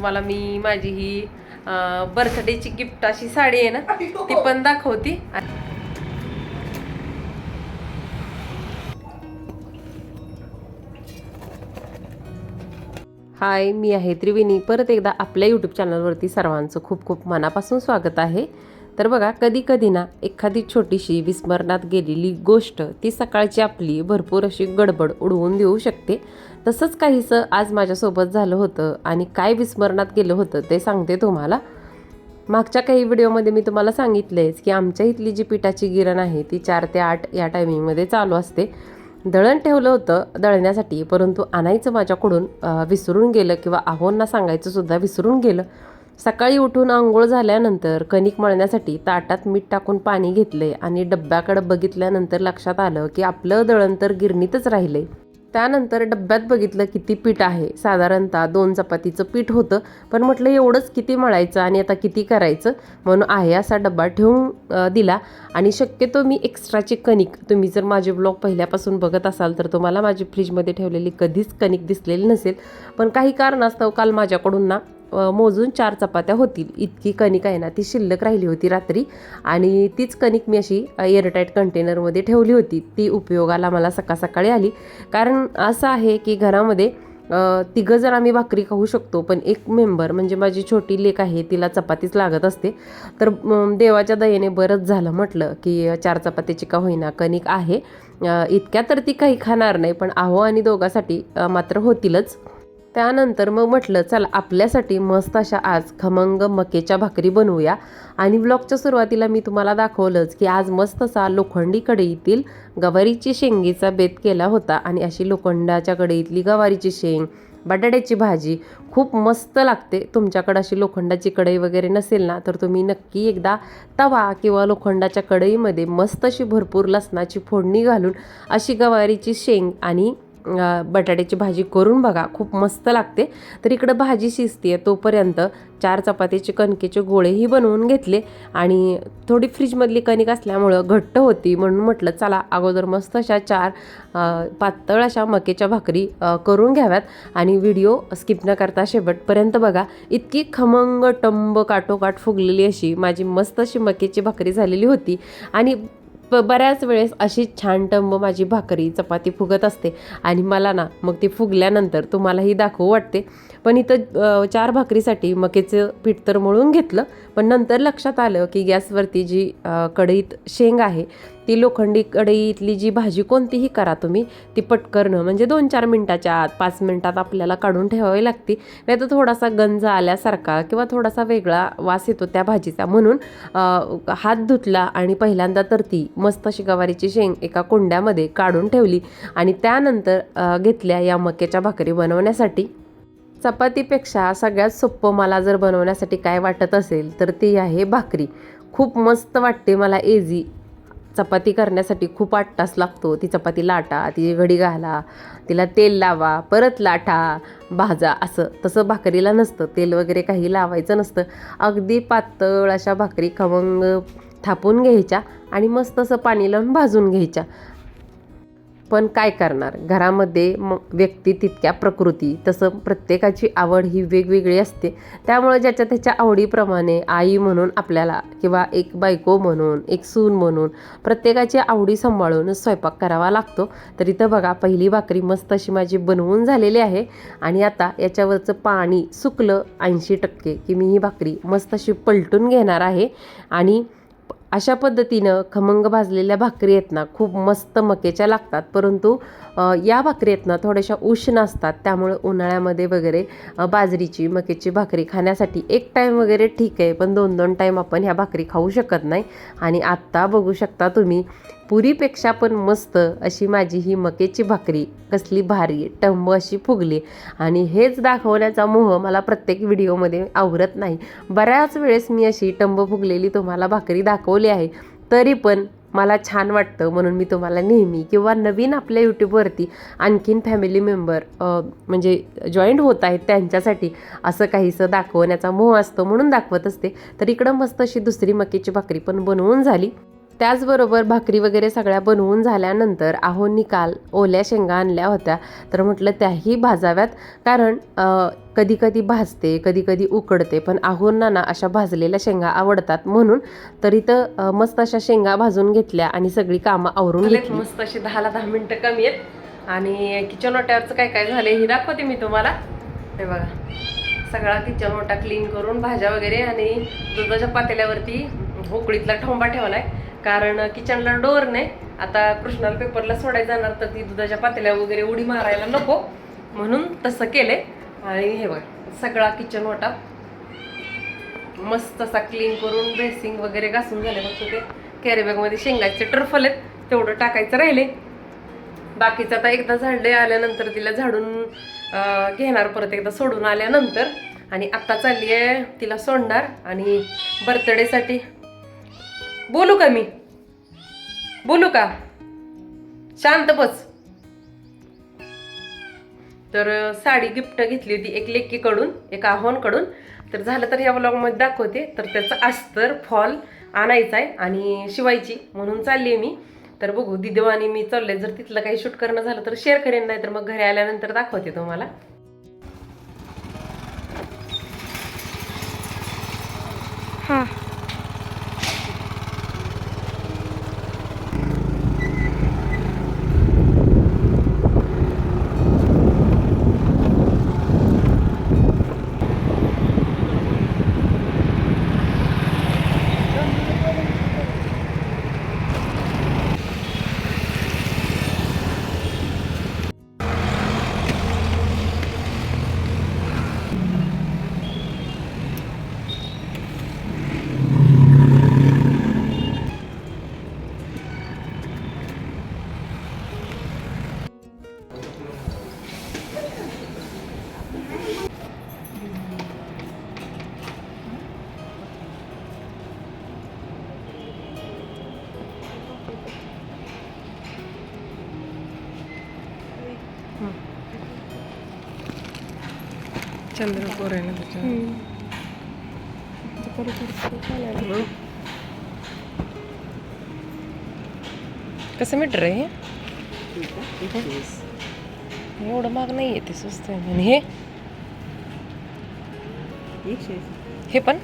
मला मी माझी ही बर्थडेची गिफ्ट अशी साडी आहे ना ती पण दाखवती. हाय मी आहे त्रिवेणी. परत एकदा आपल्या यूट्यूब चॅनलवरती सर्वांचं खूप खूप मनापासून स्वागत आहे. तर बघा कधी कधी ना एखादी छोटीशी विस्मरणात गेलेली गोष्ट ती सकाळची आपली भरपूर अशी गडबड उडवून देऊ शकते. तसंच काहीसं आज माझ्यासोबत झालं होतं आणि काय विस्मरणात गेलं होतं ते सांगते तुम्हाला. मागच्या काही व्हिडिओमध्ये मी तुम्हाला सांगितलेच की आमच्या इथली जी पिठाची गिरण आहे ती चार ते आठ या टायमिंगमध्ये चालू असते. दळण ठेवलं होतं दळण्यासाठी परंतु आणायचं माझ्याकडून विसरून गेलं किंवा आहोंना सांगायचं सुद्धा विसरून गेलं. सकाळी उठून आंघोळ झाल्यानंतर कणिक मळण्यासाठी ताटात मीठ टाकून पाणी घेतले आणि डब्याकडे बघितल्यानंतर लक्षात आलं की आपलं दळण तर गिरणीतच राहिले. त्यानंतर डब्यात बघितलं किती पीठ आहे. साधारणतः दोन चपातीचं पीठ होतं. पण म्हटलं एवढंच किती मळायचं आणि आता किती करायचं? म्हणून आहे असा डब्बा ठेवून दिला. आणि शक्यतो मी एक्स्ट्राची कणिक तुम्ही जर माझे ब्लॉग पहिल्यापासून बघत असाल तर तुम्हाला माझी फ्रीजमध्ये ठेवलेली कधीच कणिक दिसलेली नसेल. पण काही कारणास्तव काल माझ्याकडून ना मोजून चार चपात्या होतील. इतकी कणिक आहे ना ती शिल्लक राहिली होती रात्री. आणि तीच कणिक मी अशी एअरटाईट कंटेनरमध्ये ठेवली होती. ती उपयोगाला मला सकाळ सकाळी आली. कारण असं आहे की घरामध्ये तिघं जर आम्ही भाकरी खाऊ शकतो पण एक मेंबर म्हणजे माझी छोटी लेक आहे तिला चपातीच लागत असते. तर देवाच्या दयेने बरंच झालं म्हटलं की चार चपातीची का होईना कणिक आहे. इतक्या तर ती काही खाणार नाही पण आहो आणि दोघासाठी मात्र होतीलच. त्यानंतर मग म्हटलं चला आपल्यासाठी मस्त अशा आज खमंग मकेच्या भाकरी बनवूया. आणि ब्लॉगच्या सुरुवातीला मी तुम्हाला दाखवलंच की आज मस्त असा लोखंडी कढईतील गवारीची शेंगीचा बेत केला होता. आणि अशी लोखंडाच्या कढईतली गवारीची शेंग बटाट्याची भाजी खूप मस्त लागते. तुमच्याकडे अशी लोखंडाची कढई वगैरे नसेल ना तर तुम्ही नक्की एकदा तवा किंवा लोखंडाच्या कढईमध्ये मस्त अशी भरपूर लसणाची फोडणी घालून अशी गवारीची शेंग आणि बटाट्याची भाजी करून बघा खूप मस्त लागते. तर इकडं भाजी शिजते तोपर्यंत चार चपातीचे कणकेचे गोळेही बनवून घेतले आणि थोडी फ्रीजमधली कणिक असल्यामुळं घट्ट होती म्हणून म्हटलं चला अगोदर मस्त अशा चार पातळ अशा मकेच्या भाकरी करून घ्याव्यात आणि व्हिडिओ स्किप न करता शेवटपर्यंत बघा. इतकी खमंग टंब काठोकाठ फुगलेली अशी माझी मस्त अशी मकेची भाकरी झालेली होती आणि ब बऱ्याच वेळेस अशी छान टंब माझी भाकरी चपाती फुगत असते. आणि मला ना मग ती फुगल्यानंतर तुम्हालाही दाखवू वाटते. पण इथं चार भाकरीसाठी मकेचं पीठ तर मळून घेतलं. पण नंतर लक्षात आलं की गॅसवरती जी कढईत शेंग आहे ती लोखंडी कढईतली जी भाजी कोणतीही करा तुम्ही ती पटकरणं म्हणजे दोन चार मिनटाच्या आत पाच मिनटात आपल्याला काढून ठेवावी लागते. म्हणजे नाही तर थोडासा गंज आल्यासारखा किंवा थोडासा वेगळा वास येतो त्या भाजीचा. म्हणून हात धुतला आणि पहिल्यांदा तर ती मस्त अशी गवारीची शेंग एका कोंड्यामध्ये काढून ठेवली आणि त्यानंतर घेतल्या या मक्याच्या भाकरी बनवण्यासाठी. चपातीपेक्षा सगळ्यात सोपं मला जर बनवण्यासाठी काय वाटत असेल तर ती आहे भाकरी. खूप मस्त वाटते मला एझी चपाती करण्यासाठी खूप आठ तास लागतो. ती चपाती लाटा ती घडी घाला तिला तेल लावा परत लाटा भाजा असं. तसं भाकरीला नसतं. तेल वगैरे काही लावायचं नसतं. अगदी पातळ अशा भाकरी खमंग थापून घ्यायच्या आणि मस्त असं पाणी लावून भाजून घ्यायच्या. पण काय करणार? घरामध्ये म व्यक्ती तितक्या प्रकृती तसं प्रत्येकाची आवड ही वेगवेगळी असते. त्यामुळे ज्याच्या त्याच्या आवडीप्रमाणे आई म्हणून आपल्याला किंवा एक बायको म्हणून एक सून म्हणून प्रत्येकाची आवडी सांभाळून स्वयंपाक करावा लागतो. तर इथं बघा पहिली भाकरी मस्त अशी माझी बनवून झालेली आहे. आणि आता याच्यावरचं पाणी सुकलं ऐंशी टक्के की मी ही भाकरी मस्त अशी पलटून घेणार आहे. आणि अशा पद्धतीनं खमंग भाजलेल्या भाकरी आहेत ना खूप मस्त मकेच्या लागतात. परंतु या भाकरी आहेत ना थोड्याशा उष्ण असतात. त्यामुळे उन्हाळ्यामध्ये वगैरे बाजरीची मकेची भाकरी खाण्यासाठी एक टाईम वगैरे ठीक आहे. पण दोन दोन टाईम आपण ह्या भाकरी खाऊ शकत नाही. आणि आत्ता बघू शकता तुम्ही पुरीपेक्षा पण मस्त अशी माझी ही मकेची भाकरी. कसली भारी टंब अशी फुगली. आणि हेच दाखवण्याचा मोह मला प्रत्येक व्हिडिओमध्ये आवरत नाही. बऱ्याच वेळेस मी अशी टंब फुगलेली तुम्हाला भाकरी दाखवली आहे तरी पण मला छान वाटतं म्हणून मी तुम्हाला नेहमी किंवा नवीन आपल्या यूट्यूबवरती आणखीन फॅमिली मेंबर म्हणजे जॉईंट होत आहेत त्यांच्यासाठी असं काहीसं दाखवण्याचा मोह असतो म्हणून दाखवत असते. तर इकडं मस्त अशी दुसरी मकीची भाकरी पण बनवून झाली. त्याचबरोबर भाकरी वगैरे सगळ्या बनवून झाल्यानंतर आहो निकाल ओल्या शेंगा आणल्या होत्या. तर म्हटलं त्याही भाजाव्यात. कारण कधी कधी भाजते कधी कधी उकडते पण आहोंना ना अशा भाजलेल्या शेंगा आवडतात. म्हणून तर इथं मस्त अशा शेंगा भाजून घेतल्या आणि सगळी कामं आवरून घेतली. मस्त अशी दहाला दहा मिनटं कमी आहेत. आणि किचन ओट्यावरचं काय काय झालं हे दाखवते मी तुम्हाला. हे बघा. सगळा किचन ओटा क्लीन करून भाज्या वगैरे आणि दुधाच्या पातेल्यावरती होकळीतला ठोंबा ठेवलाय. कारण किचनला डोअर नाही आता कृष्णाला पेपरला सोडायला जाणार तर ती दुधाच्या पातेल्या वगैरे उडी मारायला नको. म्हणून तसं केले आणि हे बघा सगळा किचन होता मस्त असा क्लीन करून ड्रेसिंग वगैरे घासून झाले फक्त ते कॅरीबॅगमध्ये शेंगाचे टर्फल आहेत तेवढं टाकायचं राहिले बाकीचं आता एकदा झाडे आल्यानंतर तिला झाडून घेणार परत एकदा सोडून आल्यानंतर. आणि आत्ता चालली आहे तिला सोडणार. आणि बर्थडेसाठी बोलू का मी? बोलू का? शांत बस. तर साडी गिफ्ट घेतली होती एक लेकीकडून एक आव्हानकडून तर झालं तर या ब्लॉगमध्ये दाखवते. तर त्याचं अस्तर फॉल आणायचा आहे आणि शिवायची म्हणून चालली आहे मी. तर बघू दिदेवानी मी चालले जर तिथलं काही शूट करणं झालं तर शेअर करेन नाही तर मग घरी आल्यानंतर दाखवते तुम्हाला. चंद्रपूर आहे. ना त्याच्यावर कसं मीटर आहे हे? एवढं महाग नाही आहे ते स्वस्त आहे आणि हे? हे पण?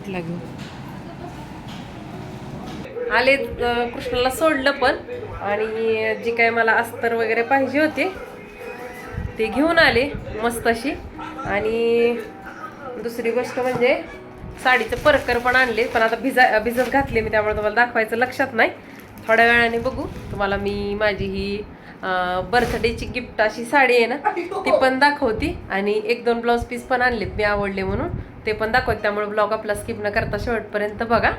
कुठला घेऊ आले कृष्णाला सोडलं पण. आणि जी काय मला अस्तर वगैरे पाहिजे होते ते घेऊन आले मस्त अशी. आणि दुसरी गोष्ट म्हणजे साडीचं परकर पण आणले पण आता भिजा भिजत घातले मी त्यामुळे तुम्हाला दाखवायचं लक्षात नाही. थोड्या वेळाने बघू. तुम्हाला मी माझी ही बर्थडेची गिफ्ट अशी साडी आहे ना ती पण दाखवती. आणि एक दोन ब्लाऊज पीस पण आणलेत मी आवडले म्हणून. ते पण दाखवते त्यामुळे ब्लॉग आपला स्किप न करता शेवटपर्यंत बघा.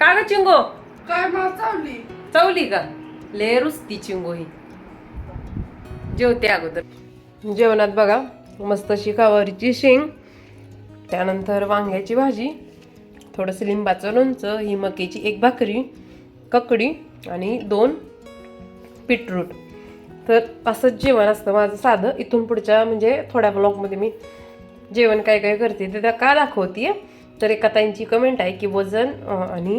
का ग चिंगो? काय चावली? चवली का ले रुसती चिंगो ही. जेवते अगोदर. जेवणात बघा मस्त अशी कावारीची शेंग त्यानंतर वांग्याची भाजी थोडंसं लिंबाचं लोणचं ही मकेची एक भाकरी ककडी आणि दोन बीटरूट. तर असंच जेवण असतं माझं साधं. इथून पुढच्या म्हणजे थोड्या ब्लॉगमध्ये मी जेवण काय काय करते ते त्या का दाखवते तर एका ताईंची कमेंट आहे की वजन आणि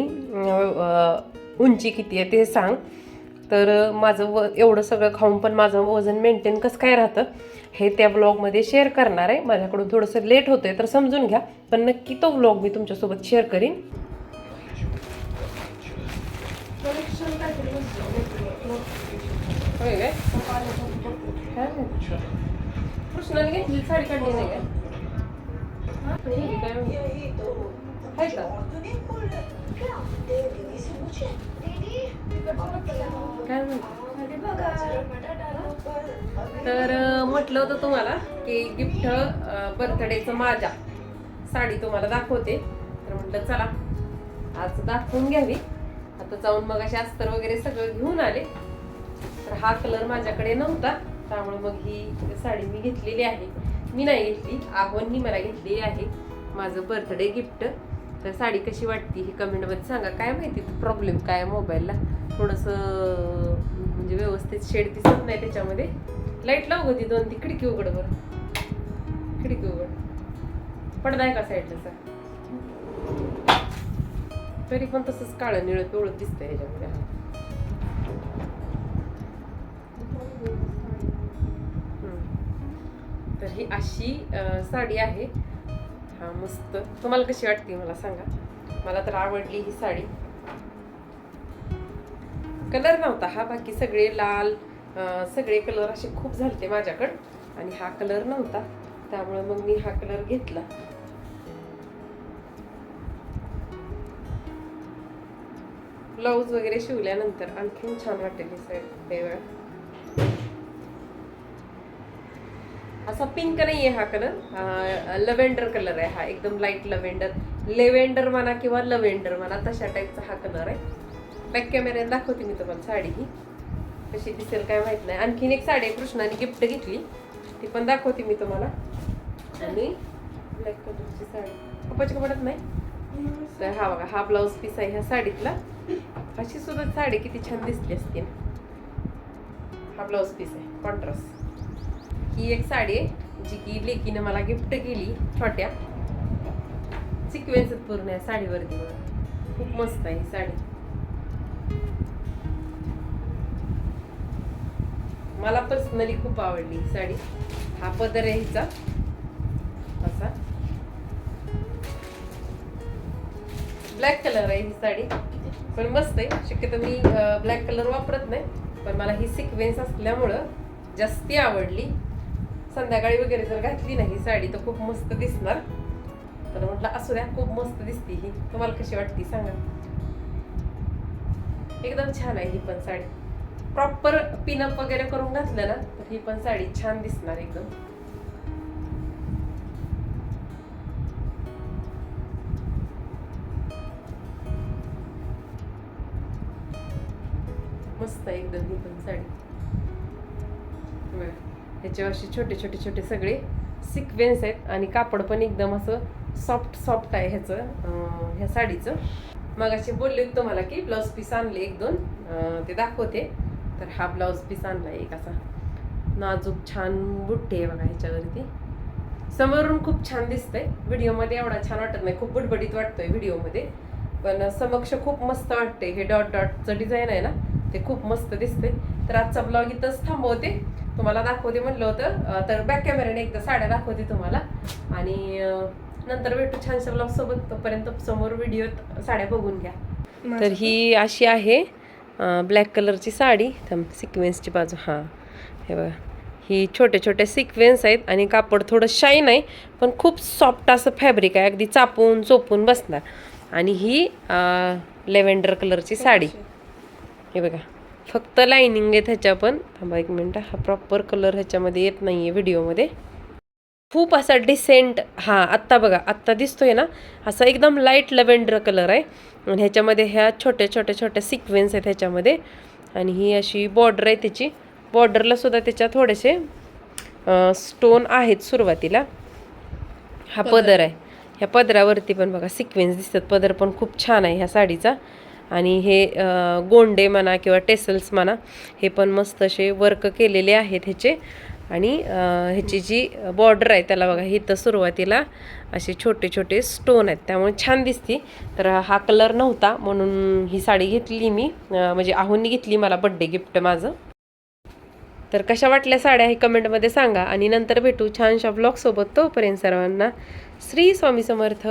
उंची किती आहे ते सांग. तर माझं व एवढं सगळं खाऊन पण माझं वजन मेंटेन कसं काय राहतं हे त्या ब्लॉगमध्ये शेअर करणार आहे. माझ्याकडून थोडंसं लेट होतं आहे तर समजून घ्या. पण नक्की तो ब्लॉग मी तुमच्यासोबत शेअर करीन. कृष्णाने घेतली साडी काढली नाही काय? का? काय तर म्हटलं होतं तुम्हाला की गिफ्ट बर्थडेचं माझ्या साडी तुम्हाला दाखवते. तर म्हटलं चला आज दाखवून घ्यावी. आता जाऊन मग असे अस्तर वगैरे सगळं घेऊन आले. तर हा कलर माझ्याकडे नव्हता त्यामुळे मग ही साडी मी घेतलेली आहे. मी नाही घेतली. आव्हाननी मला घेतली आहे. माझं बर्थडे गिफ्ट तर साडी कशी वाटती ही कमेंटमध्ये सांगा. काय माहिती प्रॉब्लेम काय आहे मोबाईलला थोडंसं म्हणजे व्यवस्थित शेड दिसत नाही त्याच्यामध्ये. लाइट लाव होती दोन? ती खिडकी उघड बरं. खिडकी उघड. पडदा आहे का साईडला तरी पण तसंच काळं निळं पिवळं दिसतंय ह्याच्यामध्ये. तर ही अशी साडी आहे. हा मस्त. तुम्हाला कशी वाटते मला सांगा. मला तर आवडली ही साडी. कलर नव्हता हा बाकी सगळे लाल सगळे कलर असे खूप झालते माझ्याकडं. आणि हा कलर नव्हता. त्यामुळे मग मी हा कलर घेतला. ब्लाऊज वगैरे शिवल्यानंतर आणखीन छान वाटेल ही साडी. वेळ असा पिंक नाही आहे हा कलर लव्हेंडर कलर आहे हा एकदम लाइट लव्हेंडर लेव्हेंडर म्हणा किंवा लव्हेंडर म्हणा तशा टाईपचा हा कलर आहे. बॅक कॅमेऱ्यात दाखवते मी तुम्हाला साडी ही. कशी दिसेल काय माहीत नाही. आणखीन एक साडी आहे कृष्णाने गिफ्ट घेतली. ती पण दाखवते मी तुम्हाला. आणि ब्लॅक कलरची साडी. पप्पाची कपडत नाही? तर हा बघा हा ब्लाऊज पीस आहे ह्या साडीतला. अशी सुद्धा साडी किती छान दिसली असते हा ब्लाऊज पीस आहे कॉन्ट्रास्ट ही एक साडी आहे जी की लेकीनं मला गिफ्ट केली छोट्या. सिक्वेन्स पूर्ण आहे साडीवरती बघा. खूप मस्त आहे ही साडी. मला पर्सनली खूप आवडली ही साडी. हा पदर आहे हिचा. असा. ब्लॅक कलर आहे ही साडी. पण मस्त आहे. शक्यतो मी ब्लॅक कलर वापरत नाही. पण मला ही सिक्वेन्स असल्यामुळं जास्ती आवडली. संध्याकाळी वगैरे जर घातली नाही साडी तर खूप मस्त दिसणार. तर म्हटलं असू द्या खूप मस्त दिसते ही. तुम्हाला कशी वाटते सांगा. एकदम छान आहे ही पण साडी. प्रॉपर पिनअप वगैरे करून घातलं ना तर ही पण साडी छान दिसणार एकदम. मस्त आहे एकदम ही पण साडी. ह्याच्यावर असे छोटे छोटे छोटे सगळे सिक्वेन्स आहेत. आणि कापड पण एकदम असं सॉफ्ट सॉफ्ट आहे ह्याचं ह्या साडीचं. मग असे बोलले होते तुम्हाला की ब्लाऊज पीस आणले एक दोन. ते दाखवते. तर हा ब्लाऊज पीस आणला एक असा. नाजूक छान बुट्टे आहे बघा ह्याच्यावरती. समोरून खूप छान दिसतंय. व्हिडिओमध्ये एवढा छान वाटत नाही. खूप बडबडीत वाटतोय व्हिडिओमध्ये पण समक्ष खूप मस्त वाटते हे डॉट डॉटचं डिझाईन आहे ना ते खूप मस्त दिसते तर आजचा ब्लॉग इथंच थांबवते. तुम्हाला दाखवते म्हणलं होतं. तर बॅक कॅमेऱ्याने एकदा साड्या दाखवते तुम्हाला. आणि नंतर भेटू छानशा ब्लॉग सोबत. तोपर्यंत समोर व्हिडिओत साड्या बघून घ्या. तर ही अशी आहे ब्लॅक कलरची साडी. सिक्वेन्सची बाजू हां. हे बघा. ही छोटे छोटे सिक्वेन्स आहेत आणि कापड थोडं शाईन आहे पण खूप सॉफ्ट असं फॅब्रिक आहे. अगदी चापून चोपून बसणार. आणि ही लेव्हेंडर कलरची साडी. हे बघा. फक्त लाईनिंग आहे ह्याच्या पण थांबा एक मिनटं हा प्रॉपर कलर ह्याच्यामध्ये येत नाही आहे व्हिडिओमध्ये खूप असा डिसेंट हां आत्ता बघा आत्ता दिसतोय ना असा एकदम लाइट लव्हेंडर कलर आहे. आणि ह्याच्यामध्ये ह्या छोट्या छोट्या छोट्या सिक्वेन्स आहेत ह्याच्यामध्ये. आणि ही अशी बॉर्डर आहे त्याची बॉर्डरला सुद्धा त्याच्या थोडेसे स्टोन आहेत सुरुवातीला. हा पदर. आहे. ह्या पदरावरती पण बघा सिक्वेन्स दिसतात. पदर पण खूप छान आहे ह्या साडीचा. आणि हे गोंडे म्हणा किंवा टेसल्स म्हणा हे पण मस्त असे वर्क केलेले आहेत ह्याचे. आणि ह्याची जी बॉर्डर आहे त्याला बघा इथं सुरुवातीला असे छोटे छोटे स्टोन आहेत. त्यामुळे छान दिसती. तर हा कलर नव्हता म्हणून ही साडी घेतली मी. म्हणजे आहोंनी घेतली मला बड्डे गिफ्ट माझं. तर कशा वाटल्या साड्या हे कमेंटमध्ये सांगा. आणि नंतर भेटू छानशा ब्लॉगसोबत तोपर्यंत सर्वांना श्री स्वामी समर्थ.